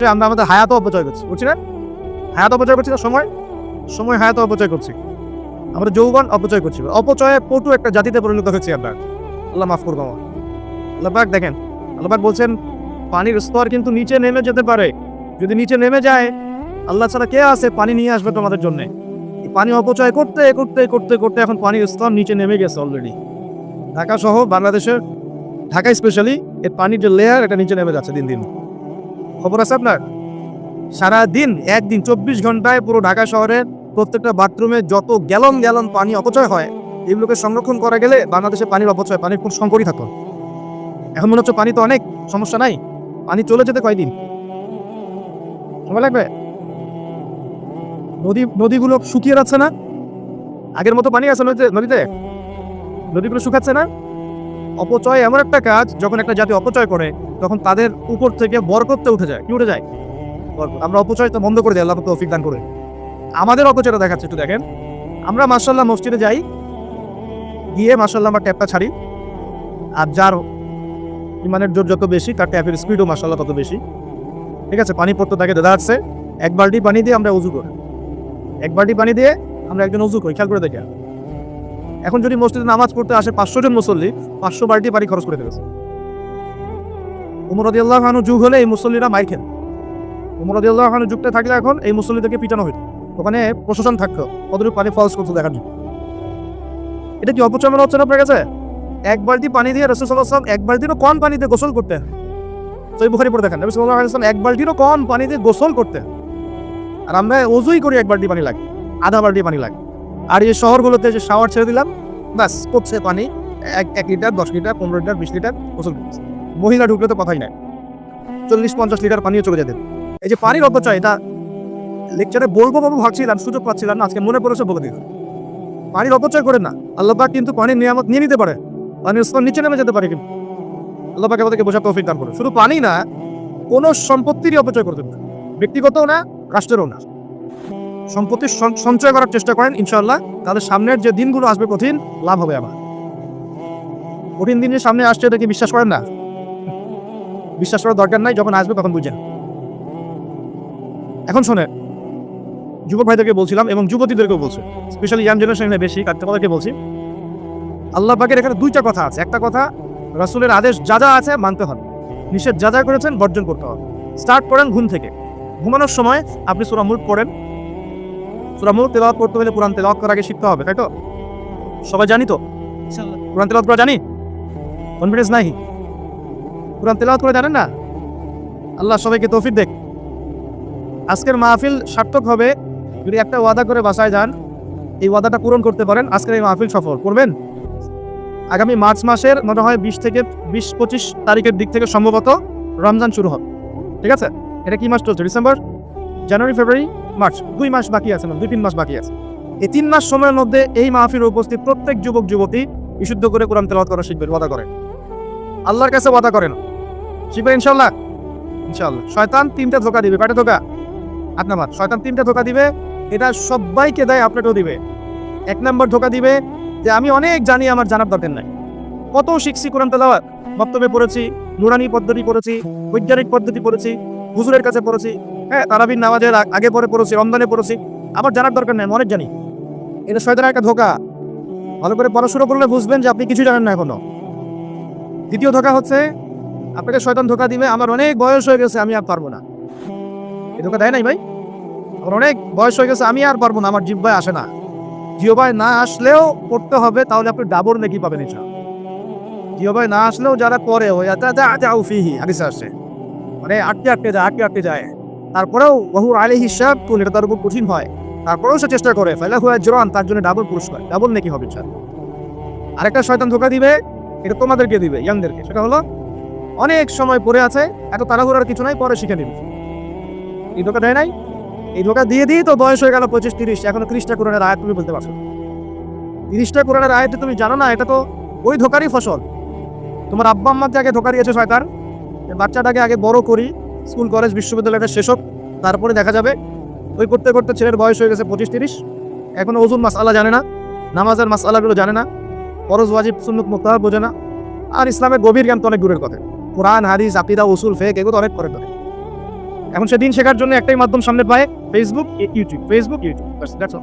আমরা আমাদের হায়াত অপচয় করছি, বুঝছি না? হায়াত অপচয় করছি না, সময়? সময় হায়াত অপচয় করছি। আমরা যৌবন অপচয় করছি। অপচয়ে পটু একটা জাতিতে পরিণত হয়েছি আমরা। আল্লাহ মাফ করব আমার আল্লাহ পাক দেখেন, আল্লাহ পাক বলছেন, পানির স্তর কিন্তু নিচে নেমে যেতে পারে। যদি নিচে নেমে যায়, আল্লাহ ছাড়া কে আছে? পানি নিয়ে আসবে তোমাদের জন্য। পানি অপচয় করতে করতে করতে করতে এখন পানির স্তর নিচে নেমে গেছে অলরেডি ঢাকা সহ বাংলাদেশের, ঢাকা স্পেশালি এর পানির যে লেয়ার এটা নিচে নেমে যাচ্ছে দিন দিন। খবর আছে আপনার? সারা দিন একদিন চব্বিশ ঘন্টায় পুরো ঢাকা শহরের প্রত্যেকটা বাথরুমে যত গ্যালন গ্যালন পানি অপচয় হয়, এগুলোকে সংরক্ষণ করা গেলে বাংলাদেশে পানির অপচয়, পানির কোন সংকটই থাকতো এখন মনে হচ্ছে পানি তো অনেক, সমস্যা নাই। পানি চলে যেতে কয়দিন? সময় লাগবে? নদী, নদীগুলো শুকিয়ে যাচ্ছে না? আগের মতো পানি আছে নদীতে? নদীতে? নদীগুলো শুকাচ্ছে না? অপচয় এমন একটা কাজ, যখন একটা জাতি অপচয় করে, তখন তাদের উপর থেকে বরকতটা উঠে যায়। কি উঠে যায়? আমরা অপচয় তো বন্ধ করে দিই আল্লাহ তৌফিক দান করে আমাদের অপচয়টা দেখাচ্ছে, একটু দেখেন। আমরা মার্শাল্লাহ মসজিদে যাই, গিয়ে মার্শাল্লাহ আমরা ট্যাপটা ছাড়ি। আর যার ইমানের জোর যত বেশি, তার ট্যাপের স্পিডও মার্শাল্লাহ তত বেশি। ঠিক আছে? পানি পড়তে থাকে দাদা আসছে এক বালটি পানি দিয়ে আমরা উজু করি। এক বালটি পানি দিয়ে আমরা একজন উজু করি। খেয়াল করে দেখি এখন যদি মসজিদে নামাজ পড়তে আসে পাঁচশো জন মুসল্লি, পাঁচশো বালতি পানি খরচ করে ফেলেছে। উমর রদিয়াল্লাহ খানু যুগ হলে এই মুসল্লিরা মাইর খেন উমর রদিয়াল্লাহ খানু যুগটা থাকলে এখন এই মুসল্লিদেরকে পিটানো হইতো। ওখানে প্রশাসন থাকতো, কতটুকু পানি ফলস করতো দেখার জন্য। এটা কি অপচয় মনে হচ্ছে না আপনার কাছে? এক বালতি পানি দিয়ে রসুল সাল্লাহ এক বালতিরও কম পানিতে গোসল করতেন। সই বুখারি পড়ে দেখেন রসুল সাল্লাহ এক বালতিরও কম পানি দিয়ে গোসল করতেন। আর আমরা ওজুই করি এক বালতি পানি লাগে, আধা বালতি পানি লাগে। আর এই শহরগুলোতে যে শাওয়ার ছেড়ে দিলাম, ব্যাস করছে পানি, এক এক লিটার দশ লিটার পনেরো লিটার বিশ লিটার গোসল করছে মহিলা ঢুকলে তো কথাই নাই। চল্লিশ, পঞ্চাশ লিটার পানিও চলে যেতেন এই যে পানির অপচয়, এটা লেকচারে বলব বাবু, ভাবছিলাম, সুযোগ পাচ্ছিলাম না, আজকে মনে পড়েছে বলে দিল পানির অপচয় করে না। আল্লাহ পাক কিন্তু পানির নিয়ামত নিয়ে নিতে পারে। পানির স্তর নিচে নেমে যেতে পারে কিন্তু। আল্লাহ পাক আমাদেরকে বোঝা তৌফিক দান করে শুধু পানি না, কোনো সম্পত্তিরই অপচয় করতে না। ব্যক্তিগতও না, রাষ্ট্রেরও না। সম্পত্তি সঞ্চয় করার চেষ্টা করেন ইনশাল্লাহ তাদের সামনের যে দিনগুলো আসবে কঠিন, লাভ হবে আমার কঠিন দিন যে সামনে আসছে, এটা কি বিশ্বাস করেন না? বিশ্বাস করার দরকার নাই, যখন আসবে তখন বুঝেন। এখন শোনে যুবক ভাইদেরকে বলছিলাম এবং যুবতীদেরকেও বলছি স্পেশালি ইয়াং জেনারেশনে বেশি তাদেরকে বলছি। আল্লাহ পাকের এখানে দুইটা কথা আছে। একটা কথা, রাসূলের আদেশ যা যা আছে মানতে হবে। নিষেধ যা যা করেছেন বর্জন করতে হবে। স্টার্ট করেন ঘুম থেকে। ঘুমানোর সময় আপনি সুরা মুল্ক পড়েন। সুরা মুল্ক তেলাওয়াত করতে হলে কোরআন তেলাওয়াত করার আগে শিখতে হবে তাই তো? সবাই জানি তো? কোরআন তেলাওয়াত করা জানি? কনফিডেন্স নাই। কোরআন তেলাওয়াত করে জানেন না? আল্লাহ সবাইকে তৌফিক দেখ। আজকের মাহফিল সার্থক হবে যদি একটা ওয়াদা করে বাসায় যান এই ওয়াদাটা পূরণ করতে পারেন। আজকের এই মাহফিল সফল। করবেন আগামী মার্চ মাসের মনে হয় বিশ থেকে বিশ পঁচিশ তারিখের দিক থেকে সম্ভবত রমজান শুরু হবে। ঠিক আছে? এটা কি মাস চলছে? ডিসেম্বর? জানুয়ারি ফেব্রুয়ারি? মার্চ দুই মাস বাকি আছে দুই তিন মাস বাকি আছে। এই তিন মাস সময়ের মধ্যে এই মাহফিল উপস্থিত প্রত্যেক যুবক, যুবতী বিশুদ্ধ করে কোরআন তেলাওয়াত করা শিখবেন ওয়াদা করেন আল্লাহর কাছে ওয়াদা করেন শিখবেন ইনশাল্লাহ ইনশাল্লাহ শয়তান তিনটা ধোকা দিবে। কয়টা ধোকা? আপনার শয়তান তিনটা ধোকা দিবে, এটা সবাইকে দেয়, আপনাকেও দিবে। এক নম্বর ধোকা দিবে যে, আমি অনেক জানি, আমার জানার দরকার নাই। কত শিখছি কোরআন তেলাওয়াত। বক্তব্যে পড়েছি, নুরানি পদ্ধতি পড়েছি, বৈজ্ঞানিক পদ্ধতি পড়েছি, হুজুরের কাছে পড়েছি হ্যাঁ তারাবির নামাজের আগে পরে পড়েছি, রমজানে পড়েছি। আমার জানার দরকার নেই অনেক জানি। এটা শয়তানের একটা ধোকা। ভালো করে পড়াশোনা করলে বুঝবেন যে আপনি কিছু জানেন না এখনও। দ্বিতীয় ধোকা হচ্ছে, আপনাকে শয়তান ধোকা দিবে, আমার অনেক বয়স হয়ে গেছে, আমি আর পারব না। এই ধোকা দেয় নাই ভাই? আমার অনেক বয়স হয়ে গেছে, আমি আর পারব না, আমার জিব্বায় আসে না। জিওবাই না আসলেও পড়তে হবে, তাহলে আপনি ডাবর নাকি পাবেন এটা জিওবাই না আসলেও যারা পড়ে, ওই আতা যা যা উফিহি হাদিসে আসছে। মানে আটকে আটকে যায়, আটকে আটকে যায়। তারপরেও বহুর আলে হিসাব এটা তার উপর কঠিন হয়। তারপরেও সে চেষ্টা করে। ফেলা হুয়া জোরান তার জন্য ডাবল পুরস্কার। ডাবল নাকি হবে স্যার আরেকটা শয়তান ধোকা দিবে, এটা তোমাদেরকে দিবে ইয়াংদেরকে সেটা হলো, অনেক সময় পড়ে আছে, এত তাড়াহুড়ার কিছু নাই, পরে শিখে নিবে। এই ধোকা দেয় নাই? এই ধোকা দিয়ে দিয়ে তো বয়স হয়ে গেল পঁচিশ, তিরিশ। এখনও ত্রিশটা কোরআনের আয়াত তুমি বলতে পারছ। তিরিশটা কোরআনের আয়াত তুমি জানো না, এটা তো ওই ধোকারই ফসল। তোমার আব্বা আম্মাকে আগে ধোকা দিয়েছে শয়তান। বাচ্চাটাকে আগে বড় করি। স্কুল, কলেজ, বিশ্ববিদ্যালয়টা শেষ হোক, তারপরে দেখা যাবে। ওই করতে করতে ছেলের বয়স হয়ে গেছে পঁচিশ, তিরিশ। এখনও ওজুন মাসালা জানে না, নামাজের মাসালাগুলো জানে না, ফরজ, ওয়াজিব, সুন্নত মুক্তাহ বোঝে না। আর ইসলামের গভীর জ্ঞান তো অনেক দূরের কথা। কোরআন, হাদিস, আকিদা, উসুল, ফেক, এগুলো অনেক পরের কথা। এখন সে দিন শেখার জন্য একটাই মাধ্যম সামনে পায় Facebook YouTube Facebook YouTube that's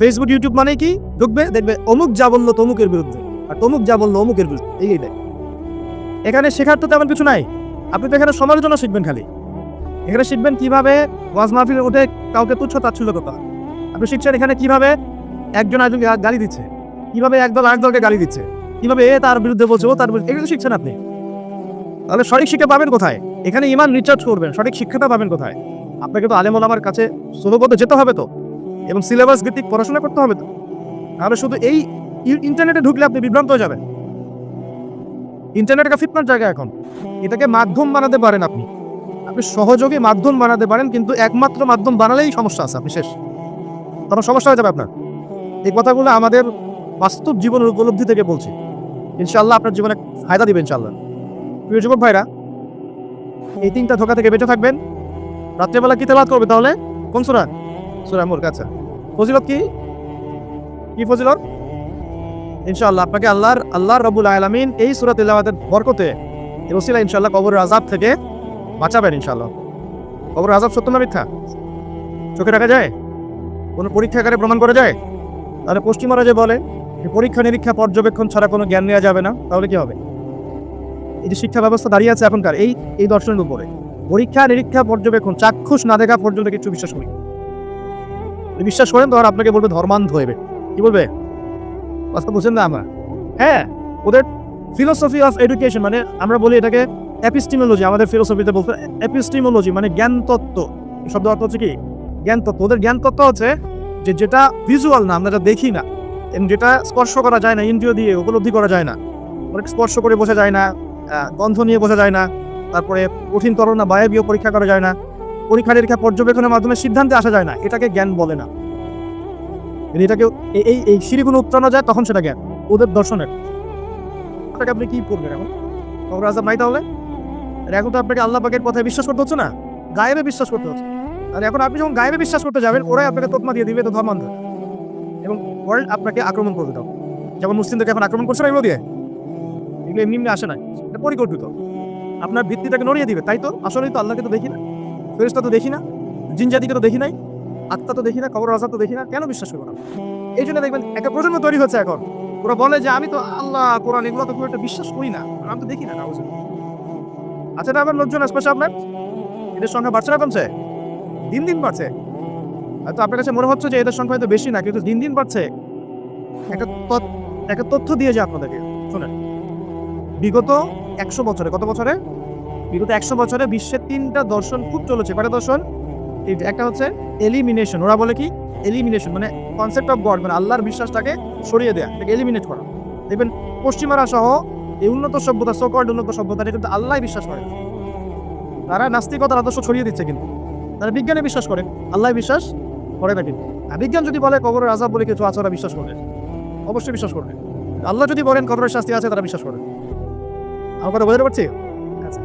Facebook YouTube মানে কি? ঢুকবে, দেখবে অমুক যা বলল তমুকের বিরুদ্ধে, আর তমুক যা বলল অমুকের বিরুদ্ধে এই দেয় এখানে শেখার তো তেমন কিছু নাই। আপনি তো এখানে সমালোচনা শিখবেন খালি। এখানে শিখবেন কীভাবে ওয়াজ মাহফিলে উঠে কাউকে তুচ্ছ তাচ্ছল্য হয় আপনি শিখছেন এখানে কীভাবে একজন আরেকজনকে গালি দিচ্ছে। কীভাবে একদল আরেক দলকে গালি দিচ্ছে। কীভাবে এ তার বিরুদ্ধে বলছে, ও তার বিরুদ্ধে এগুলো শিখছেন আপনি। তাহলে সঠিক শিক্ষা পাবেন কোথায়? এখানে ইমান রিচার্জ করবেন, সঠিক শিক্ষাটা পাবেন কোথায়? আপনাকে তো আলেম আমার কাছে সুলভত যেতে হবে তো। এবং সিলেবাস ভিত্তিক পড়াশোনা করতে হবে তো। তাহলে শুধু এই ইন্টারনেটে ঢুকলে আপনি বিভ্রান্ত হয়ে যাবেন। ইন্টারনেট একটা ফিতনার জায়গা এখন। এটাকে মাধ্যম বানাতে পারেন আপনি। আপনি সহযোগী মাধ্যম বানাতে পারেন, কিন্তু একমাত্র মাধ্যম বানালেই সমস্যা আছে, আপনি শেষ। তখন সমস্যা হয়ে যাবে আপনার। এই কথাগুলো আমাদের বাস্তব জীবনের উপলব্ধি থেকে বলছি। ইনশাল্লাহ আপনার জীবনে ফায়দা দিবে ইনশাল্লাহ প্রিয় যুবক ভাইরা, এই তিনটা ধোকা থেকে বেঁচে থাকবেন। রাত্রেবেলা কি তেলাওয়াত করবে তাহলে? কোন সুরা? সুরা মুর কাছে ফজিলত কি? কি ফজিলত? ইনশাআল্লাহ আপনাকে আল্লাহর আল্লাহ রবুল আলামিন এই সুরা তেলাওয়াতের বরকতে এই ইনশাল্লাহ কবরের আজাব থেকে বাঁচাবেন ইনশাল্লাহ কবর আজাব সত্য না মিথ্যা? চোখে রাখা যায়? কোনো পরীক্ষাগারে প্রমাণ করা যায়? তাহলে পশ্চিমারা যে বলে যে পরীক্ষা নিরীক্ষা পর্যবেক্ষণ ছাড়া কোনো জ্ঞান নেওয়া যাবে না, তাহলে কি হবে? এই যে শিক্ষা ব্যবস্থা দাঁড়িয়ে আছে এখনকার, এই এই দর্শনের উপরে। পরীক্ষা নিরীক্ষা পর্যবেক্ষণ, চাক্ষুষ না দেখা পর্যন্ত কিছু বিশ্বাস করি বিশ্বাস করেন তখন আপনাকে বলবে ধর্মান্ধ হইবে কি বলবে? কথা বুঝেন না আমরা। হ্যাঁ ওদের ফিলোসফি অফ এডুকেশন মানে আমরা বলি এটাকে অ্যাপিস্টিমোলজি আমাদের ফিলোসফিতে বলতে এপিস্টিমোলজি মানে জ্ঞান তত্ত্ব। শব্দ অর্থ হচ্ছে কি? জ্ঞান তত্ত্ব। ওদের জ্ঞান তত্ত্ব হচ্ছে যে যেটা ভিজুয়াল না, আমরা দেখি না। যেটা স্পর্শ করা যায় না, ইন্দ্রিয় দিয়ে, উপলব্ধি করা যায় না। অনেক স্পর্শ করে বোঝা যায় না গন্ধ নিয়ে বোঝা যায় না, তারপরে কঠিন তরল না, বায়বীয় পরীক্ষা করা যায় না পরীক্ষা নিরীক্ষা পর্যবেক্ষণের মাধ্যমে সিদ্ধান্তে আসা যায় না। এটাকে জ্ঞান বলে না। কিন্তু এটাকে এই- এই সিঁড়িগুলো উত্তরানো যায়, তখন সেটা জ্ঞান ওদের দর্শনের। আপনাকে আপনি কি করবেন এখন? কবর আজাব নাই তাহলে? এখন তো আপনাকে আল্লাহ পাকের কথায় বিশ্বাস করতে হচ্ছে না? গায়েবে বিশ্বাস করতে হচ্ছে। আর এখন আপনি যখন গায়েবে বিশ্বাস করতে যাবেন, ওরাই আপনাকে তোতমা দিয়ে দিবে তো ধর্মান্ধ। এবং ওয়ার্ল্ড আপনাকে আক্রমণ করবে তখন। যেমন মুসলিমদেরকে এখন আক্রমণ করছে না এগুলো দিয়ে? এগুলো এমনি এমনি আসে না এটা পরিকল্পিত। আপনার ভিত্তিটাকে নড়িয়ে দিবে। তাই তো? আসলেই তো আল্লাহকে তো দেখি না। ফেরেস্তা তো দেখি না। জিন জাতিকে তো দেখি নাই। আত্মা তো দেখি না, কবর আজাদ তো দেখি না, কেন বিশ্বাস করব না? এই জন্য দেখবেন, একটা প্রজন্ম তৈরি হচ্ছে এখন। ওরা বলে যে, আমি তো আল্লাহ, কোরআন এগুলো তো খুব একটা বিশ্বাস করি না। আমি তো দেখি না, কাগজে। আচ্ছা না আবার লোকজন আশপাশে আপনার এদের সংখ্যা বাড়ছে না কমছে? দিন দিন বাড়ছে। হয়তো আপনার কাছে মনে হচ্ছে যে, এদের সংখ্যা হয়তো বেশি না, কিন্তু দিন দিন বাড়ছে। একটা একটা তথ্য দিয়ে যায় আপনাদেরকে। শুনেন। বিগত একশো বছরে, কত বছরে? বিগত একশো বছরে বিশ্বের তিনটা দর্শন খুব চলেছে। কয়টা দর্শন? একটা হচ্ছে এলিমিনেশন ওরা বলে কি? এলিমিনেশন মানে কনসেপ্ট অফ গড মানে আল্লাহর বিশ্বাসটাকে সরিয়ে দেয়া, এটাকে এলিমিনেট করা। দেখবেন, পশ্চিমারা সহ এই উন্নত সভ্যতা সকল উন্নত সভ্যতা এটা কিন্তু আল্লাহ বিশ্বাস করে। তারা নাস্তিকতার আদর্শ ছড়িয়ে দিচ্ছে কিন্তু। তারা বিজ্ঞানে বিশ্বাস করে আল্লাহ বিশ্বাস করে না কিন্তু। আর বিজ্ঞান যদি বলে কবরের আজাব বলে কিছু আছে, ওরা বিশ্বাস করবে। অবশ্যই বিশ্বাস করবে। আল্লাহ যদি বলেন কবরের শাস্তি আছে, তারা বিশ্বাস করে আমার কথা বোঝাতে পারছি? আচ্ছা।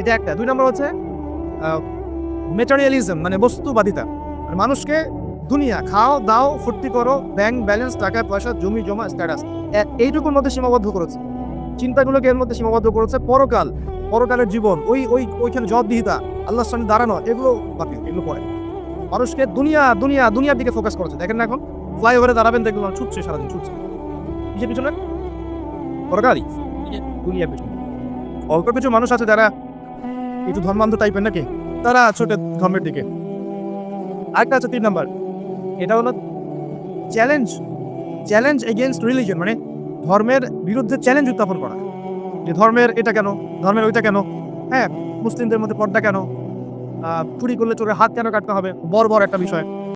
এটা একটা। দুই নম্বর হচ্ছে মেটারিয়ালিজম মানে বস্তুবাদিতা। মানুষকে দুনিয়া, খাও, দাও, ফুর্তি করো ব্যাংক ব্যালেন্স টাকা, পয়সা, জমি, জমা স্ট্যাটাস এইটুকুর মধ্যে সীমাবদ্ধ করেছে। চিন্তাগুলোকে এর মধ্যে সীমাবদ্ধ করেছে পরকাল, পরকালের জীবন, ওই ওই, ওইখানে জবাবদিহিতা, আল্লাহর সামনে দাঁড়ানো, এগুলো বাতিল, এগুলো পড়ে মানুষকে দুনিয়া দুনিয়া, দুনিয়ার দিকে ফোকাস করেছে। দেখেন না এখন ফ্লাইওভারে দাঁড়াবেন, দেখবেন ছুটছে, সারাদিন ছুটছে। কিসের পিছনে? পরকালই দুনিয়ার পিছনে। অল্প কিছু মানুষ আছে যারা একটু ধর্মান্ধ টাইপের নাকি? তারা ছোট ধর্মের দিকে। আরেকটা আছে তিন নাম্বার। এটা হলো চ্যালেঞ্জ চ্যালেঞ্জ এগেনস্ট রিলিজন মানে ধর্মের বিরুদ্ধে চ্যালেঞ্জ উত্থাপন করা। যে ধর্মের এটা কেন, ধর্মের ওইটা কেন হ্যাঁ মুসলিমদের মধ্যে পর্দা কেন চুরি করলে চোরের হাত কেন কাটতে হবে বড় বড় একটা বিষয়।